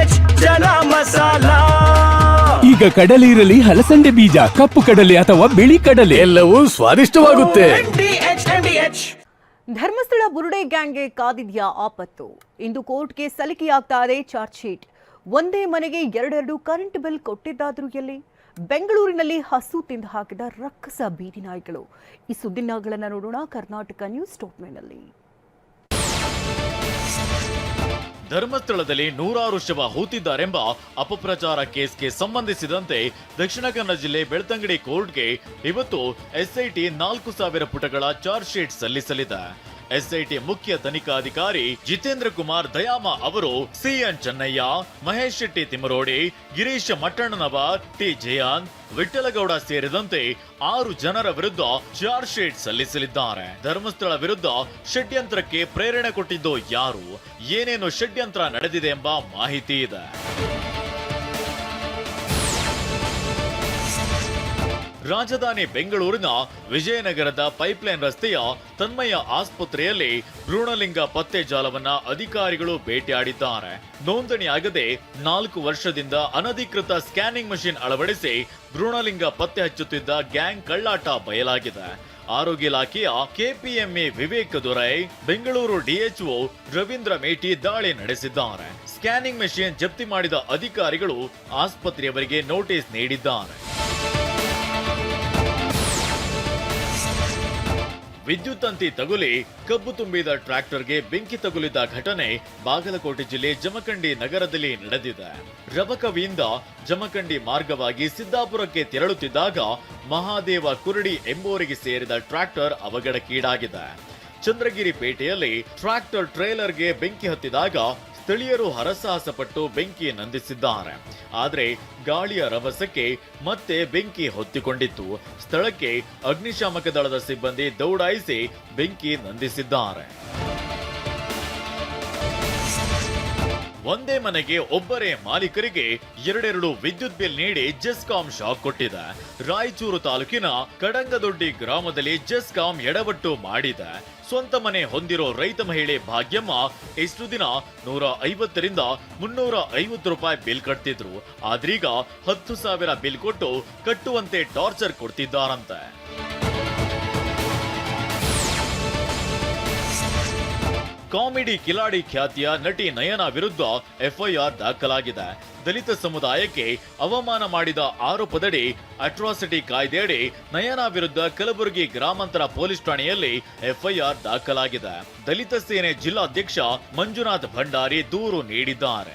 H masala. ಈಗ ಕಡಲೆ ಇರಲಿ ಹಲಸಂಡೆ ಬೀಜ ಕಪ್ಪು ಕಡಲೆ ಅಥವಾ ಬಿಳಿ ಕಡಲೆ. ಎಲ್ಲವೂ ಸ್ವಾದಿಷ್ಟವಾಗುತ್ತೆ. M D H D H. Dharmasthala ಬುರುಡೆ ಗ್ಯಾಂಗ್ಗೆ ಕಾದಿದ್ಯಾ ಆಪತ್ತು. ಇಂದು ಕೋರ್ಟ್ಗೆ ಸಲ್ಲಿಕೆಯಾಗ್ತಾ ಇದೆ ಚಾರ್ಜ್ ಶೀಟ್. ಒಂದೇ ಮನೆಗೆ ಎರಡೆರಡು ಕರೆಂಟ್ ಬಿಲ್ ಕೊಟ್ಟಿದ್ದಾದ್ರೂ ಎಲ್ಲಿ? ಬೆಂಗಳೂರಿನಲ್ಲಿ ಹಸು ತಿಂದು ಹಾಕಿದ ರಕ್ಕಸ ಬೀದಿ ನಾಯಿಗಳು. ಈ ಸುದ್ದಿನಗಳನ್ನು ನೋಡೋಣ ಕರ್ನಾಟಕ ನ್ಯೂಸ್ನಲ್ಲಿ ಧರ್ಮಸ್ಥಳದಲ್ಲಿ ನೂರಾರು ಶವ ಹೂತಿದ್ದಾರೆಂಬ ಅಪಪ್ರಚಾರ ಕೇಸ್ಗೆ ಸಂಬಂಧಿಸಿದಂತೆ ದಕ್ಷಿಣ ಕನ್ನಡ ಜಿಲ್ಲೆ ಬೆಳ್ತಂಗಡಿ ಕೋರ್ಟ್ಗೆ ಇವತ್ತು ಎಸ್ಐಟಿ ನಾಲ್ಕು ಸಾವಿರ ಪುಟಗಳ ಚಾರ್ಜ್ ಶೀಟ್ ಸಲ್ಲಿಸಲಿದೆ. ಎಸ್ಐಟಿ ಮುಖ್ಯ ತನಿಖಾಧಿಕಾರಿ ಜಿತೇಂದ್ರ ಕುಮಾರ್ ದಯಾಮ ಅವರು C N Chennayya, Mahesh Shetty Timarodi Girish Mattannavar, T Jayanth Vittalagowda ಸೇರಿದಂತೆ ಆರು ಜನರ ವಿರುದ್ಧ ಚಾರ್ಜ್ ಶೀಟ್ ಸಲ್ಲಿಸಲಿದ್ದಾರೆ. ಧರ್ಮಸ್ಥಳ ವಿರುದ್ಧ ಷಡ್ಯಂತ್ರಕ್ಕೆ ಪ್ರೇರಣೆ ಕೊಟ್ಟಿದ್ದು ಯಾರು? ಏನೇನು ಷಡ್ಯಂತ್ರ ನಡೆದಿದೆ ಎಂಬ ಮಾಹಿತಿ ಇದೆ. ರಾಜಧಾನಿ ಬೆಂಗಳೂರಿನ ವಿಜಯನಗರದ ಪೈಪ್ಲೈನ್ ರಸ್ತೆಯ ತನ್ಮಯ ಆಸ್ಪತ್ರೆಯಲ್ಲಿ ಭ್ರೂಣಲಿಂಗ ಪತ್ತೆ ಜಾಲವನ್ನ ಅಧಿಕಾರಿಗಳು ಭೇಟಿಯಾಡಿದ್ದಾರೆ ನೋಂದಣಿಯಾಗದೆ ನಾಲ್ಕು ವರ್ಷದಿಂದ ಅನಧಿಕೃತ ಸ್ಕ್ಯಾನಿಂಗ್ ಮಷಿನ್ ಅಳವಡಿಸಿ ಭ್ರೂಣಲಿಂಗ ಪತ್ತೆ ಹಚ್ಚುತ್ತಿದ್ದ ಗ್ಯಾಂಗ್ ಕಳ್ಳಾಟ ಬಯಲಾಗಿದೆ. ಆರೋಗ್ಯ ಇಲಾಖೆಯ ಕೆಪಿಎಂಎ ವಿವೇಕ್ ದೊರೈ, ಬೆಂಗಳೂರು ಡಿಎಚ್ಒ ರವೀಂದ್ರ ಮೇಟಿ ದಾಳಿ ನಡೆಸಿದ್ದಾರೆ. ಸ್ಕ್ಯಾನಿಂಗ್ ಮೆಷಿನ್ ಜಪ್ತಿ ಮಾಡಿದ ಅಧಿಕಾರಿಗಳು ಆಸ್ಪತ್ರೆಯವರಿಗೆ ನೋಟಿಸ್ ನೀಡಿದ್ದಾರೆ. ವಿದ್ಯುತ್ ತಂತಿ ತಗುಲಿ, ಕಬ್ಬು ತುಂಬಿದ ಟ್ರ್ಯಾಕ್ಟರ್ಗೆ ಬೆಂಕಿ ತಗುಲಿದ ಘಟನೆ ಬಾಗಲಕೋಟೆ ಜಿಲ್ಲೆ ಜಮಖಂಡಿ ನಗರದಲ್ಲಿ ನಡೆದಿದೆ. ರಬಕವಿಯಿಂದ ಜಮಖಂಡಿ ಮಾರ್ಗವಾಗಿ ಸಿದ್ದಾಪುರಕ್ಕೆ ತೆರಳುತ್ತಿದ್ದಾಗ ಮಹಾದೇವ ಕುರುಡಿ ಎಂಬುವರಿಗೆ ಸೇರಿದ ಟ್ರ್ಯಾಕ್ಟರ್ ಅವಘಡಕ್ಕೀಡಾಗಿದೆ. ಚಂದ್ರಗಿರಿ ಪೇಟೆಯಲ್ಲಿ ಟ್ರ್ಯಾಕ್ಟರ್ ಟ್ರೇಲರ್ಗೆ ಬೆಂಕಿ ಹತ್ತಿದಾಗ ಸ್ಥಳೀಯರು ಹರಸಾಹಸ ಪಟ್ಟು ಬೆಂಕಿ ನಂದಿಸಿದ್ದಾರೆ. ಆದರೆ ಗಾಳಿಯ ರಭಸಕ್ಕೆ ಮತ್ತೆ ಬೆಂಕಿ ಹೊತ್ತಿಕೊಂಡಿತ್ತು. ಸ್ಥಳಕ್ಕೆ ಅಗ್ನಿಶಾಮಕ ದಳದ ಸಿಬ್ಬಂದಿ ದೌಡಾಯಿಸಿ ಬೆಂಕಿ ನಂದಿಸಿದ್ದಾರೆ. ಒಂದೇ ಮನೆಗೆ ಒಬ್ಬರೇ ಮಾಲೀಕರಿಗೆ ಎರಡೆರಡು ವಿದ್ಯುತ್ ಬಿಲ್ ನೀಡಿ ಜೆಸ್ಕಾಂ ಶಾಕ್ ಕೊಟ್ಟಿದೆ. ರಾಯಚೂರು ತಾಲೂಕಿನ ಕಡಂಗದೊಡ್ಡಿ ಗ್ರಾಮದಲ್ಲಿ ಜೆಸ್ಕಾಂ ಎಡವಟ್ಟು ಮಾಡಿದೆ. ಸ್ವಂತ ಮನೆ ಹೊಂದಿರೋ ರೈತ ಮಹಿಳೆ ಭಾಗ್ಯಮ್ಮ ಇಷ್ಟು ದಿನ ನೂರ ಐವತ್ತರಿಂದ ಮುನ್ನೂರ ಐವತ್ತು ರೂಪಾಯಿ ಬಿಲ್ ಕಟ್ತಿದ್ರು. ಆದ್ರೀಗ ಹತ್ತು ಸಾವಿರ ಬಿಲ್ ಕೊಟ್ಟು ಕಟ್ಟುವಂತೆ ಟಾರ್ಚರ್ ಕೊಡ್ತಿದ್ದಾರಂತೆ. ಕಾಮಿಡಿ ಕಿಲಾಡಿ ಖ್ಯಾತಿಯ ನಟಿ ನಯನ ವಿರುದ್ಧ ಎಫ್ಐಆರ್ ದಾಖಲಾಗಿದೆ. ದಲಿತ ಸಮುದಾಯಕ್ಕೆ ಅವಮಾನ ಮಾಡಿದ ಆರೋಪದಡಿ ಅಟ್ರಾಸಿಟಿ ಕಾಯ್ದೆಯಡಿ ನಯನ ವಿರುದ್ಧ ಕಲಬುರಗಿ ಗ್ರಾಮಾಂತರ ಪೊಲೀಸ್ ಠಾಣೆಯಲ್ಲಿ ಎಫ್ಐಆರ್ ದಾಖಲಾಗಿದೆ. ದಲಿತ ಸೇನೆ ಜಿಲ್ಲಾಧ್ಯಕ್ಷ ಮಂಜುನಾಥ್ ಭಂಡಾರಿ ದೂರು ನೀಡಿದ್ದಾರೆ.